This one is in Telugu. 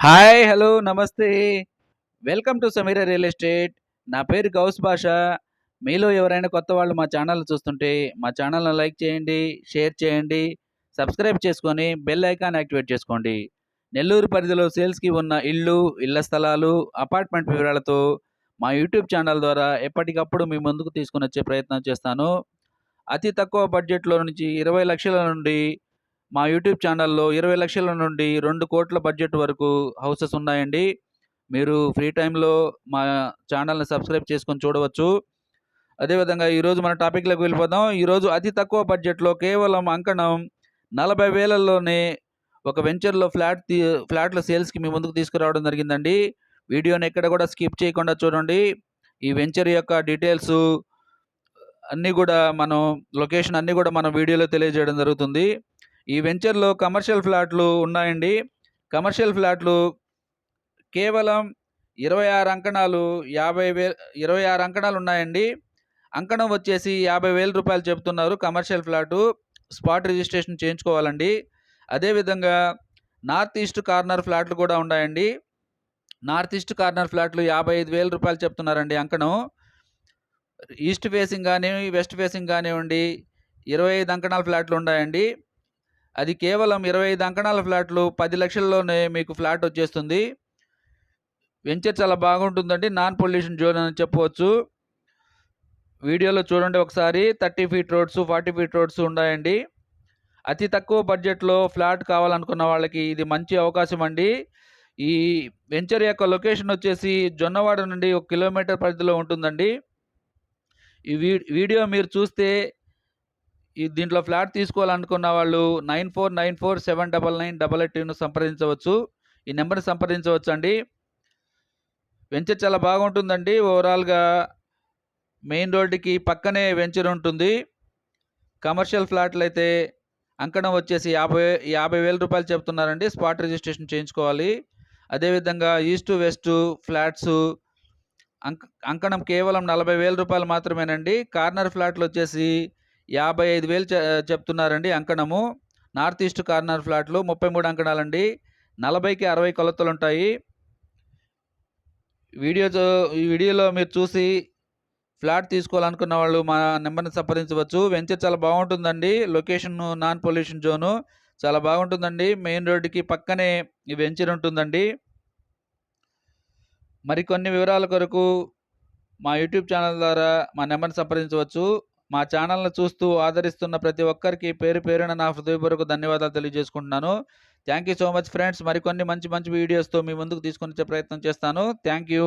హాయ్ హలో నమస్తే. Welcome to Sameera real estate. నా పేరు గౌస్ భాష. మీలో ఎవరైనా కొత్త వాళ్ళు మా ఛానల్ చూస్తుంటే మా ఛానల్ని లైక్ చేయండి షేర్ చేయండి సబ్స్క్రైబ్ చేసుకొని బెల్ ఐకాన్ యాక్టివేట్ చేసుకోండి. నెల్లూరు పరిధిలో సేల్స్కి ఉన్న ఇళ్ళు ఇళ్ళ స్థలాలు అపార్ట్మెంట్ వివరాలతో మా యూట్యూబ్ ఛానల్ ద్వారా ఎప్పటికప్పుడు మీ ముందుకు తీసుకుని వచ్చే ప్రయత్నం చేస్తాను. అతి తక్కువ బడ్జెట్లో నుంచి ఇరవై లక్షల నుండి మా యూట్యూబ్ ఛానల్లో ఇరవై లక్షల నుండి రెండు కోట్ల బడ్జెట్ వరకు హౌసెస్ ఉన్నాయండి. మీరు ఫ్రీ టైంలో మా ఛానల్ని సబ్స్క్రైబ్ చేసుకొని చూడవచ్చు. అదేవిధంగా ఈరోజు మన టాపిక్లోకి వెళ్ళిపోదాం. ఈరోజు అతి తక్కువ బడ్జెట్లో కేవలం అంకణం నలభై వేలల్లోనే ఒక వెంచర్లో ఫ్లాట్ తీ ఫ్లాట్ల సేల్స్కి మీ ముందుకు తీసుకురావడం జరిగిందండి. వీడియోని ఎక్కడ కూడా స్కిప్ చేయకుండా చూడండి. ఈ వెంచర్ యొక్క డీటెయిల్స్ అన్నీ కూడా మనం లొకేషన్ అన్నీ కూడా మనం వీడియోలో తెలియజేయడం జరుగుతుంది. ఈ వెంచర్లో కమర్షియల్ ఫ్లాట్లు ఉన్నాయండి. కమర్షియల్ ఫ్లాట్లు కేవలం ఇరవై ఆరు అంకణాలు యాభై వే ఇరవై ఆరు అంకణాలు ఉన్నాయండి. అంకణం వచ్చేసి యాభై వేల రూపాయలు చెప్తున్నారు కమర్షియల్ ఫ్లాటు. స్పాట్ రిజిస్ట్రేషన్ చేయించుకోవాలండి. అదేవిధంగా నార్త్ ఈస్ట్ కార్నర్ ఫ్లాట్లు కూడా ఉన్నాయండి. నార్త్ ఈస్ట్ కార్నర్ ఫ్లాట్లు యాభై ఐదు వేల రూపాయలు చెప్తున్నారండి అంకణం. ఈస్ట్ ఫేసింగ్ కానీ వెస్ట్ ఫేసింగ్ కానివ్వండి ఇరవై ఐదు అంకణాల ఫ్లాట్లు ఉన్నాయండి. అది కేవలం ఇరవై ఐదు అంకణాల ఫ్లాట్లు పది లక్షల్లోనే మీకు ఫ్లాట్ వచ్చేస్తుంది. వెంచర్ చాలా బాగుంటుందండి. నాన్ పొల్యూషన్ జోన్ అని చెప్పవచ్చు. వీడియోలో చూడండి ఒకసారి. Thirty feet roads forty feet roads ఉన్నాయండి. అతి తక్కువ బడ్జెట్లో ఫ్లాట్ కావాలనుకున్న వాళ్ళకి ఇది మంచి అవకాశం అండి. ఈ వెంచర్ యొక్క లొకేషన్ వచ్చేసి జొన్నవాడ నుండి ఒక కిలోమీటర్ పరిధిలో ఉంటుందండి. ఈ వీడియో మీరు చూస్తే ఈ దీంట్లో ఫ్లాట్ తీసుకోవాలనుకున్న వాళ్ళు nine four nine four seven double nine double ఎయిట్ను సంప్రదించవచ్చు. ఈ నెంబర్ని సంప్రదించవచ్చు అండి వెంచర్ చాలా బాగుంటుందండి. ఓవరాల్గా మెయిన్ రోడ్డుకి పక్కనే వెంచర్ ఉంటుంది. కమర్షియల్ ఫ్లాట్లు అయితే అంకణం వచ్చేసి యాభై యాభై వేల రూపాయలు చెప్తున్నారండి. స్పాట్ రిజిస్ట్రేషన్ చేయించుకోవాలి. అదేవిధంగా ఈస్ట్ వెస్ట్ ఫ్లాట్స్ అంక అంకణం కేవలం నలభై వేల రూపాయలు మాత్రమేనండి. కార్నర్ ఫ్లాట్లు వచ్చేసి యాభై ఐదు వేలు చెప్తున్నారండి అంకణము. నార్త్ ఈస్ట్ కార్నర్ ఫ్లాట్లు ముప్పై మూడు అంకణాలండి. నలభైకి అరవై కొలతలు ఉంటాయి వీడియో ఈ వీడియోలో మీరు చూసి ఫ్లాట్ తీసుకోవాలనుకున్న వాళ్ళు మా నెంబర్ని సంప్రదించవచ్చు. వెంచర్ చాలా బాగుంటుందండి. లొకేషన్ నాన్ పొల్యూషన్ జోను చాలా బాగుంటుందండి. మెయిన్ రోడ్డుకి పక్కనే ఈ వెంచర్ ఉంటుందండి. మరికొన్ని వివరాల కొరకు మా యూట్యూబ్ ఛానల్ ద్వారా మా నెంబర్ని సంప్రదించవచ్చు. మా ఛానల్ను చూస్తూ ఆదరిస్తున్న ప్రతి ఒక్కరికి పేరు పేరున నా హృదయపూర్వక ధన్యవాదాలు తెలియజేసుకుంటున్నాను. Thank you so much friends. మరికొన్ని మంచి మంచి వీడియోస్తో మీ ముందుకు తీసుకొని ప్రయత్నం చేస్తాను. Thank you.